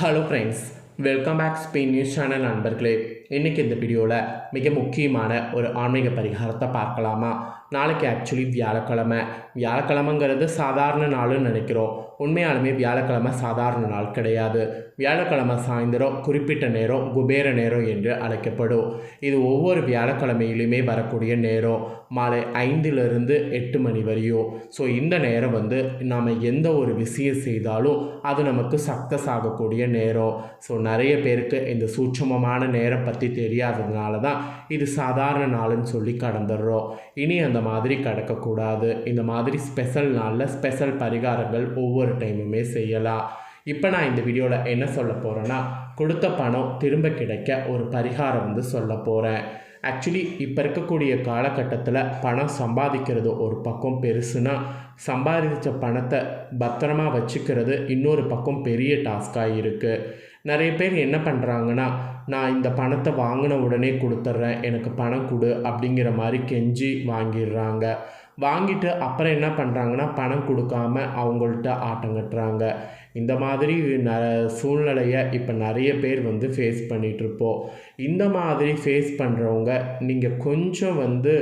Hello friends welcome back Spain news channel நண்பர்களே. இன்றைக்கி இந்த வீடியோவில் மிக முக்கியமான ஒரு ஆன்மீக பரிகாரத்தை பார்க்கலாமா? நாளைக்கு ஆக்சுவலி வியாழக்கிழமை. வியாழக்கிழமைங்கிறது சாதாரண நாளுன்னு நினைக்கிறோம். உண்மையாலுமே வியாழக்கிழமை சாதாரண நாள் கிடையாது. வியாழக்கிழமை சாயந்தரம் குறிப்பிட்ட நேரம் குபேர நேரம் என்று அழைக்கப்படும். இது ஒவ்வொரு வியாழக்கிழமையிலுமே வரக்கூடிய நேரம். மாலை ஐந்திலிருந்து எட்டு மணி வரையும். ஸோ இந்த நேரம் வந்து நாம் எந்த ஒரு விஷயம் செய்தாலும் அது நமக்கு சக்ஸஸ் ஆகக்கூடிய நேரம். ஸோ நிறைய பேருக்கு இந்த சூட்சமமான நேரம் பற்றி தெரியாததுனால தான் இது சாதாரண நாளுன்னு சொல்லி கடந்துடுறோம். இனி அந்த மாதிரி கடக்கக்கூடாது. இந்த மாதிரி மாதிரி ஸ்பெஷல் நாளில் ஸ்பெஷல் பரிகாரங்கள் ஒவ்வொரு டைமுமே செய்யலாம். இப்போ நான் இந்த வீடியோவில் என்ன சொல்ல போகிறேன்னா கொடுத்த பணம் திரும்ப கிடைக்க ஒரு பரிகாரம் வந்து சொல்ல போகிறேன் ஆக்சுவலி இப்போ இருக்கக்கூடிய காலகட்டத்தில் பணம் சம்பாதிக்கிறது ஒரு பக்கம் பெருசுனா சம்பாதித்த பணத்தை பத்திரமா வச்சுக்கிறது இன்னொரு பக்கம் பெரிய டாஸ்காக இருக்குது நிறைய பேர் என்ன பண்ணுறாங்கன்னா நான் இந்த பணத்தை வாங்கின உடனே கொடுத்துட்றேன் எனக்கு பணம் கொடு அப்படிங்கிற மாதிரி கெஞ்சி வாங்கிடுறாங்க. வாங்கிட்டு அப்புறம் என்ன பண்ணுறாங்கன்னா பணம் கொடுக்காம அவங்கள்ட்ட ஆட்டம் கட்டுறாங்க. இந்த மாதிரி ந சூழ்நிலையை இப்போ நிறைய பேர் வந்து ஃபேஸ் பண்ணிகிட்ருப்போம் இந்த மாதிரி ஃபேஸ் பண்ணுறவங்க நீங்கள் கொஞ்சம் வந்து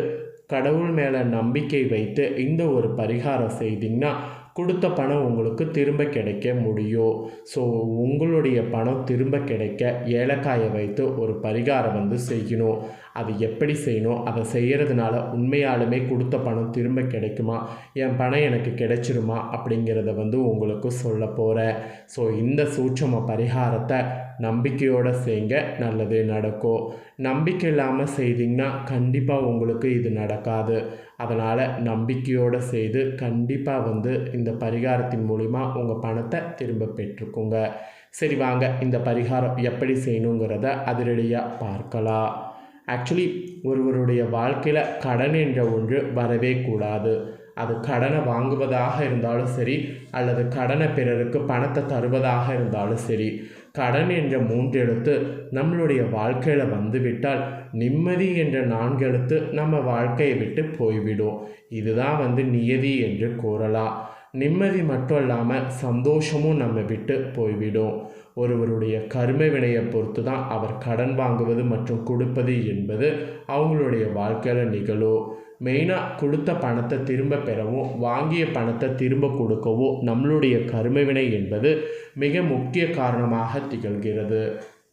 கடவுள் மேலே நம்பிக்கை வைத்து இந்த ஒரு பரிகாரம் செய்தீங்கன்னா கொடுத்த பணம் உங்களுக்கு திரும்ப கிடைக்க முடியும் ஸோ உங்களுடைய பணம் திரும்ப கிடைக்க ஏலக்காயை வைத்து ஒரு பரிகாரம் வந்து செய்யணும். அது எப்படி செய்யணும்? அதை செய்கிறதுனால உண்மையாலுமே கொடுத்த பணம் திரும்ப கிடைக்குமா? என் பணம் எனக்கு கிடைச்சிருமா? அப்படிங்கிறத வந்து உங்களுக்கு சொல்ல போகிறேன் ஸோ இந்த சூட்சம பரிகாரத்தை நம்பிக்கையோடு செய்யுங்க நல்லது நடக்கும் நம்பிக்கை இல்லாமல் செய்தீங்கன்னா கண்டிப்பாக உங்களுக்கு இது நடக்காது. அதனால் நம்பிக்கையோடு செய்து கண்டிப்பாக வந்து இந்த பரிகாரத்தின் மூலிமா உங்கள் பணத்தை திரும்ப பெற்றுக்கோங்க. சரி வாங்க இந்த பரிகாரம் எப்படி செய்யணுங்கிறத அதிரடியாக பார்க்கலாம். ஆக்சுவலி ஒருவருடைய வாழ்க்கையில் கடன் என்ற ஒன்று வரவே கூடாது. அது கடனை வாங்குவதாக இருந்தாலும் சரி அல்லது கடனை பிறருக்கு பணத்தை தருவதாக இருந்தாலும் சரி. கடன் என்ற மூன்றெழுத்து நம்மளுடைய வாழ்க்கையில் வந்துவிட்டால் நிம்மதி என்ற நான்கெழுத்து நம்ம வாழ்க்கையை விட்டு போய்விடும். இதுதான் வந்து நியதி என்று கூறலாம். நிம்மதி மட்டும் இல்லாமல் சந்தோஷமும் நம்ம விட்டு போய்விடும். ஒருவருடைய கர்ம வினையை பொறுத்து தான் அவர் கடன் வாங்குவது மற்றும் கொடுப்பது என்பது அவங்களுடைய வாழ்க்கையில் நிகழும். மெயினாக கொடுத்த பணத்தை திரும்ப பெறவும் வாங்கிய பணத்தை திரும்ப கொடுக்கவும் நம்மளுடைய கருமவினை என்பது மிக முக்கிய காரணமாக திகழ்கிறது.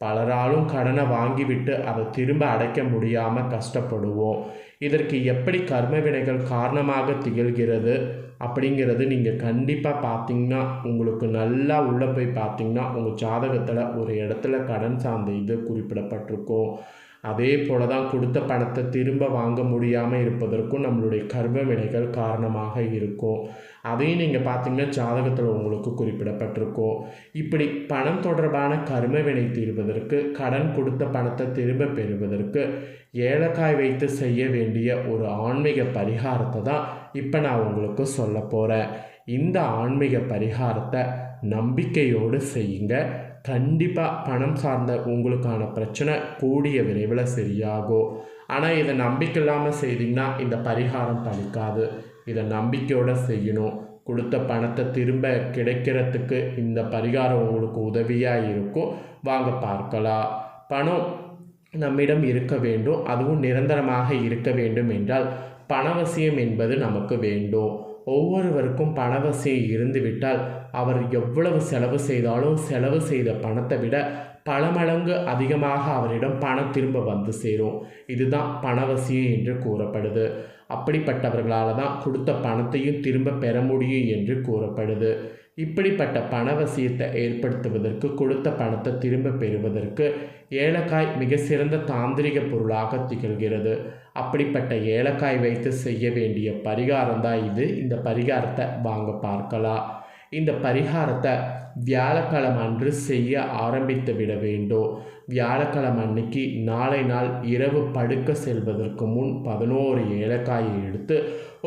பலராலும் கடனை வாங்கிவிட்டு அதை திரும்ப அடைக்க முடியாமல் கஷ்டப்படுவோம். இதற்கு எப்படி கர்ம வினைகள் காரணமாக திகழ்கிறது அப்படிங்கிறது நீங்கள் கண்டிப்பாக பார்த்தீங்கன்னா உங்களுக்கு நல்லா உள்ளே போய் பார்த்தீங்கன்னா உங்கள் ஜாதகத்தில் ஒரு இடத்துல கடன் சார்ந்த இது குறிப்பிடப்பட்டிருக்கும். அதே போல தான் கொடுத்த பணத்தை திரும்ப வாங்க முடியாமல் இருப்பதற்கும் நம்மளுடைய கர்ம வினைகள் காரணமாக இருக்கும். அதையும் நீங்கள் பார்த்தீங்கன்னா ஜாதகத்தில் உங்களுக்கு குறிப்பிடப்பட்டிருக்கும். இப்படி பணம் தொடர்பான கர்ம வினை தீர்வதற்கு கடன் கொடுத்த பணத்தை திரும்ப பெறுவதற்கு ஏலக்காய் வைத்து செய்ய வேண்டிய ஒரு ஆன்மீக பரிகாரத்தை தான் இப்போ நான் உங்களுக்கு சொல்ல போகிறேன் இந்த ஆன்மீக பரிகாரத்தை நம்பிக்கையோடு செய்யுங்க. கண்டிப்பாக பணம் சார்ந்த உங்களுக்கான பிரச்சனை கூடிய விரைவில் சரியாகும் ஆனால் இதை நம்பிக்கை இல்லாமல் செய்தீங்கன்னா இந்த பரிகாரம் பலிக்காது. இதை நம்பிக்கையோடு செய்யணும். கொடுத்த பணத்தை திரும்ப கிடைக்கிறதுக்கு இந்த பரிகாரம் உங்களுக்கு உதவியாக இருக்கும். வாங்க பார்க்கலாம். பணம் நம்மிடம் இருக்க வேண்டும். அதுவும் நிரந்தரமாக இருக்க வேண்டும் என்றால் பணவசியம் என்பது நமக்கு வேண்டும். ஒவ்வொருவருக்கும் பணவசி இருந்துவிட்டால் அவர் எவ்வளவு செலவு செய்தாலும் செலவு செய்த பணத்தை விட பல மடங்கு அதிகமாக அவரிடம் பணம் திரும்ப வந்து சேரும். இதுதான் பணவசியம் என்று கூறப்படுது. அப்படிப்பட்டவர்களால் தான் கொடுத்த பணத்தையும் திரும்ப பெற முடியும் என்று கூறப்படுது. இப்படிப்பட்ட பணவசியத்தை ஏற்படுத்துவதற்கு கொடுத்த பணத்தை திரும்ப பெறுவதற்கு ஏலக்காய் மிக சிறந்த தாந்திரிக பொருளாக திகழ்கிறது. அப்படிப்பட்ட ஏலக்காய் வைத்து செய்ய வேண்டிய பரிகாரம் தான் இது. இந்த பரிகாரத்தை வாங்க பார்க்கலாம். இந்த பரிகாரத்தை வியாழக்கிழமை அன்று செய்ய ஆரம்பித்து விட வேண்டும். வியாழக்கிழமை அன்னைக்கு நாளை நாள் இரவு படுக்க செல்வதற்கு முன் பதினோரு ஏலக்காயை எடுத்து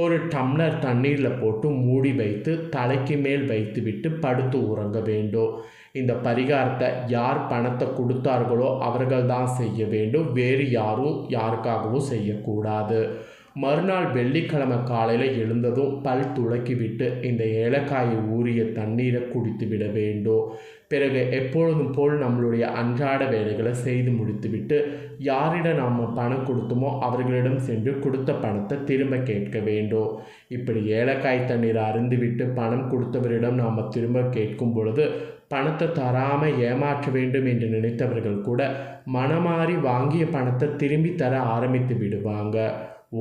ஒரு டம்ளர் தண்ணீரில் போட்டு மூடி வைத்து தலைக்கு மேல் வைத்துவிட்டு படுத்து உறங்க வேண்டும். இந்த பரிகாரத்தை யார் பணத்தை கொடுத்தார்களோ அவர்கள் தான் செய்ய வேண்டும். வேறு யாரும் யாருக்காகவும் செய்யக்கூடாது. மறுநாள் வெள்ளிக்கிழமை காலையில் எழுந்ததும் பல் துளக்கிவிட்டு இந்த ஏலக்காயை ஊறிய தண்ணீரை குடித்து விட வேண்டும். பிறகு எப்பொழுதும் போல் நம்மளுடைய அன்றாட வேலைகளை செய்து முடித்துவிட்டு யாரிடம் நாம் பணம் கொடுத்தோமோ அவர்களிடம் சென்று கொடுத்த பணத்தை திரும்ப கேட்க வேண்டும். இப்படி ஏலக்காய் தண்ணீர் அருந்துவிட்டு பணம் கொடுத்தவரிடம் நாம் திரும்ப கேட்கும் பொழுது பணத்தை தராமல் ஏமாற்ற வேண்டும் என்று நினைத்தவர்கள் கூட மனமாறி வாங்கிய பணத்தை திரும்பி தர ஆரம்பித்து விடுவாங்க.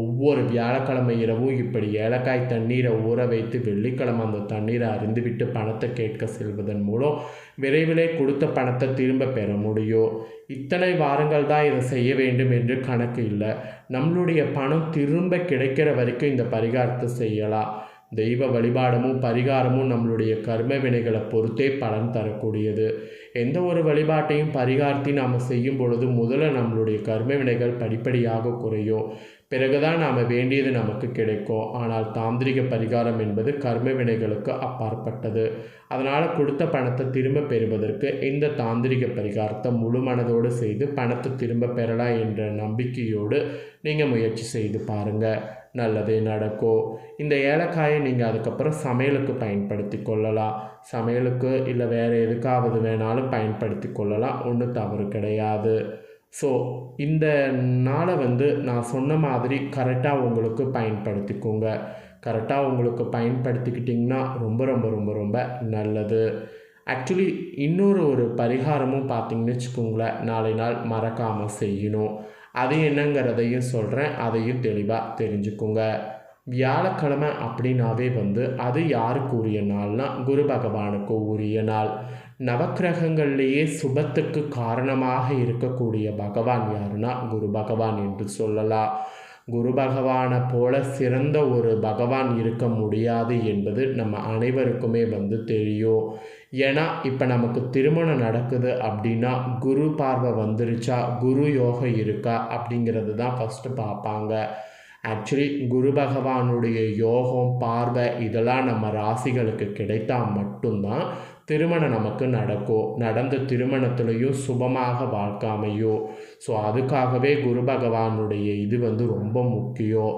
ஒவ்வொரு வியாழக்கிழமை இரவும் இப்படி ஏலக்காய் தண்ணீரை ஊற வைத்து வெள்ளிக்கிழமை அந்த தண்ணீரை அறிந்துவிட்டு பணத்தை கேட்க செல்வதன் மூலம் விரைவிலே கொடுத்த பணத்தை திரும்ப பெற முடியும். இத்தனை வாரங்கள் தான் இதை செய்ய வேண்டும் என்று கணக்கு இல்லை. நம்மளுடைய பணம் திரும்ப கிடைக்கிற வரைக்கும் இந்த பரிகாரத்தை செய்யலாம். தெய்வ வழிபாடமும் பரிகாரமும் நம்மளுடைய கர்ம வினைகளை பொறுத்தே பலன் தரக்கூடியது. எந்த ஒரு வழிபாட்டையும் பரிகாரத்தையும் நாம் செய்யும் பொழுது முதல்ல நம்மளுடைய கர்ம வினைகள் படிப்படியாக குறையும். பிறகுதான் நாம் வேண்டியது நமக்கு கிடைக்கும். ஆனால் தாந்திரிக பரிகாரம் என்பது கர்ம வினைகளுக்கு அப்பாற்பட்டது. அதனால் கொடுத்த பணத்தை திரும்ப பெறுவதற்கு இந்த தாந்திரிக பரிகாரத்தை முழு மனதோடு செய்து பணத்தை திரும்ப பெறலாம் என்ற நம்பிக்கையோடு நீங்கள் முயற்சி செய்து பாருங்கள் நல்லதே நடக்கும். இந்த ஏலக்காயை நீங்கள் அதுக்கப்புறம் சமையலுக்கு பயன்படுத்தி கொள்ளலாம். சமையலுக்கு இல்லை வேறு எதுக்காவது வேணாலும் பயன்படுத்தி கொள்ளலாம். ஒன்றும் தவறு கிடையாது. ஸோ இந்த நாளை வந்து நான் சொன்ன மாதிரி கரெக்டாக உங்களுக்கு பயன்படுத்திக்கோங்க. கரெக்டாக உங்களுக்கு பயன்படுத்திக்கிட்டிங்கன்னா ரொம்ப ரொம்ப ரொம்ப ரொம்ப நல்லது. ஆக்சுவலி இன்னொரு ஒரு பரிகாரமும் பார்த்திங்கன்னு வச்சுக்கோங்களேன். நாளை நாள் மறக்காமல் செய்யணும். அது என்னங்கிறதையும் சொல்கிறேன் அதையும் தெளிவாக தெரிஞ்சுக்கோங்க. வியாழக்கிழமை அப்படின்னாவே வந்து அது யாருக்கு உரிய நாள்னா குரு பகவானுக்கு உரிய நாள். நவக்கிரகங்கள்லேயே சுபத்துக்கு காரணமாக இருக்கக்கூடிய பகவான் யாருன்னா குரு பகவான் என்று சொல்லலாம். குரு பகவானை போல சிறந்த ஒரு பகவான் இருக்க முடியாது என்பது நம்ம அனைவருக்குமே வந்து தெரியும். ஏன்னா இப்போ நமக்கு திருமணம் நடக்குது அப்படின்னா குரு பார்வை வந்துருச்சா குரு யோகம் இருக்கா அப்படிங்கிறது தான் ஃபஸ்ட்டு பார்ப்பாங்க. ஆக்சுவலி குரு பகவானுடைய யோகம் பார்வை இதெல்லாம் நம்ம ராசிகளுக்கு கிடைத்தால் மட்டும்தான் திருமணம் நமக்கு நடக்கும் நடந்த திருமணத்துலேயும் சுபமாக வாழ்க்காமையோ. ஸோ அதுக்காகவே குரு பகவானுடைய இது வந்து ரொம்ப முக்கியம்.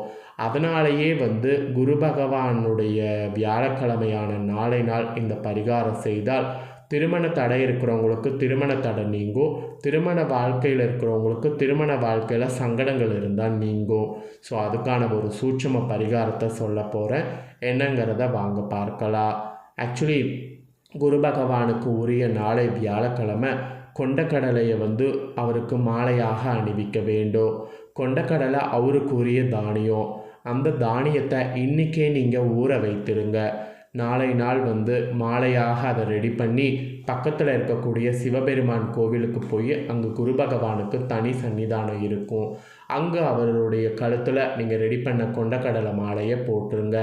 அதனாலேயே வந்து குரு பகவானுடைய வியாழக்கிழமையான நாளை நாள் இந்த பரிகாரம் செய்தால் திருமண தடை இருக்கிறவங்களுக்கு திருமண தடை நீங்கும் திருமண வாழ்க்கையில் இருக்கிறவங்களுக்கு திருமண வாழ்க்கையில் சங்கடங்கள் இருந்தால் நீங்கும் ஸோ அதுக்கான ஒரு சூட்சம பரிகாரத்தை சொல்ல போகிறேன் என்னங்கிறத வாங்க பார்க்கலாம். ஆக்சுவலி குரு பகவானுக்கு உரிய நாளை வியாழக்கிழமை கொண்டக்கடலையை வந்து அவருக்கு மாலையாக அணிவிக்க வேண்டும். கொண்டக்கடலை அவருக்கு உரிய தானியம். அந்த தானியத்தை இன்றைக்கே நீங்கள் ஊற வைத்திருங்க. நாளை நாள் வந்து மாலையாக அதை ரெடி பண்ணி பக்கத்தில் இருக்கக்கூடிய சிவபெருமான் கோவிலுக்கு போய் அங்கே குரு பகவானுக்கு தனி சன்னிதானம் இருக்கும். அங்கே அவருடைய கழுத்தில் நீங்கள் ரெடி பண்ண கொண்டக்கடலை மாலையை போட்டுருங்க.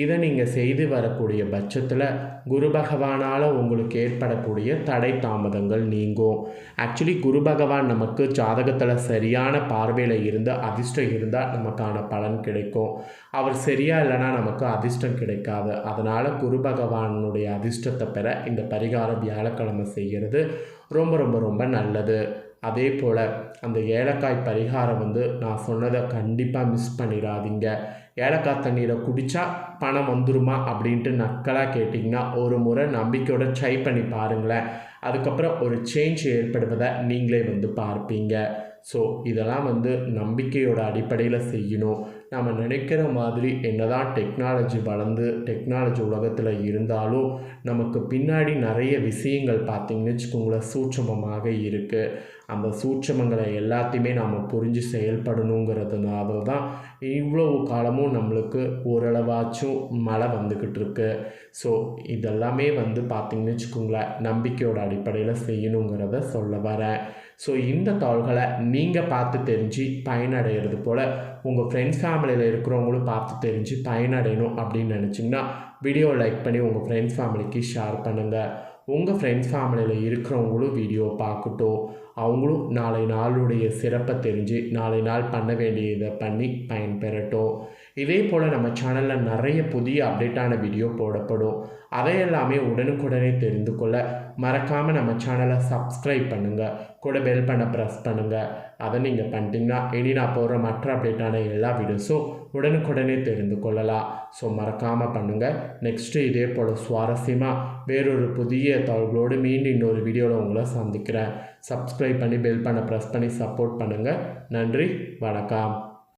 இதை நீங்கள் செய்து வரக்கூடிய பட்சத்தில் குரு பகவானால் உங்களுக்கு ஏற்படக்கூடிய தடை தாமதங்கள் நீங்கும். ஆக்சுவலி குரு பகவான் நமக்கு ஜாதகத்தில் சரியான பார்வையில் இருந்து அதிர்ஷ்டம் இருந்தால் நமக்கான பலன் கிடைக்கும். அவர் சரியா இல்லைன்னா நமக்கு அதிர்ஷ்டம் கிடைக்காது. அதனால் குரு பகவானுடைய அதிர்ஷ்டத்தை பெற இந்த பரிகாரம் வியாழக்கிழமை செய்கிறது ரொம்ப ரொம்ப ரொம்ப நல்லது. அதே போல் அந்த ஏலக்காய் பரிகாரம் வந்து நான் சொன்னதை கண்டிப்பாக மிஸ் பண்ணிடாதீங்க. ஏலக்காய் தண்ணீரை குடித்தா பணம் வந்துருமா அப்படின்ட்டு நக்கலாக கேட்டிங்கன்னா ஒரு முறை நம்பிக்கையோட ட்ரை பண்ணி பாருங்களேன். அதுக்கப்புறம் ஒரு சேஞ்ச் ஏற்படுவதை நீங்களே வந்து பார்ப்பீங்க. ஸோ இதெல்லாம் வந்து நம்பிக்கையோட அடிப்படையில் செய்யணும். நம்ம நினைக்கிற மாதிரி என்னதான் டெக்னாலஜி வளர்ந்து டெக்னாலஜி உலகத்தில் இருந்தாலும் நமக்கு பின்னாடி நிறைய விஷயங்கள் பார்த்திங்கன்னு வச்சுக்கோங்களேன் சூட்சமமாக இருக்குது அந்த சூட்சமங்களை எல்லாத்தையுமே நாம் புரிஞ்சு செயல்படணுங்கிறதுனால தான் இவ்வளவு காலமும் நம்மளுக்கு ஓரளவாச்சும் மழை வந்துக்கிட்டு இருக்கு. ஸோ இதெல்லாமே வந்து பார்த்திங்கன்னு வச்சுக்கோங்களேன் நம்பிக்கையோட அடிப்படையில் செய்யணுங்கிறத சொல்ல வரேன். ஸோ இந்த தாள்களை நீங்கள் பார்த்து தெரிஞ்சு பயனடைகிறது போல் உங்கள் ஃப்ரெண்ட்ஸ் ஃபேமிலியில் இருக்கிறவங்களும் பார்த்து தெரிஞ்சு பயனடையணும் அப்படின்னு நினச்சிங்கன்னா வீடியோ லைக் பண்ணி உங்கள் ஃப்ரெண்ட்ஸ் ஃபேமிலிக்கு ஷேர் பண்ணுங்கள் உங்கள் ஃப்ரெண்ட்ஸ் ஃபேமிலியில் இருக்கிறவங்களும் வீடியோ பார்க்கட்டும். அவங்களும் நாளை நாளுடைய சிறப்பை தெரிஞ்சு நாளை நாள் பண்ண வேண்டியதை பண்ணி பயன்பெறட்டும். இதே போல் நம்ம சேனலில் நிறைய புதிய அப்டேட்டான வீடியோ போடப்படும். அதையெல்லாமே உடனுக்குடனே தெரிந்து கொள்ள மறக்காமல் நம்ம சேனலை சப்ஸ்கிரைப் பண்ணுங்கள் கூட பெல் பண்ண ப்ரெஸ் பண்ணுங்கள் அதை நீங்கள் பண்ணிட்டீங்கன்னா இனி நான் போகிற மற்ற அப்டேட்டான எல்லா வீடியோஸும் உடனுக்குடனே தெரிந்து கொள்ளலாம். ஸோ மறக்காமல் பண்ணுங்கள் நெக்ஸ்ட்டு இதே போல் சுவாரஸ்யமாக வேறொரு புதிய தகவலோடு மீண்டும் இன்னொரு வீடியோவில் உங்களை சந்திக்கிறேன். சப்ஸ்கிரைப் பண்ணி பெல் பண்ண ப்ரெஸ் பண்ணி சப்போர்ட் பண்ணுங்கள் நன்றி வணக்கம்.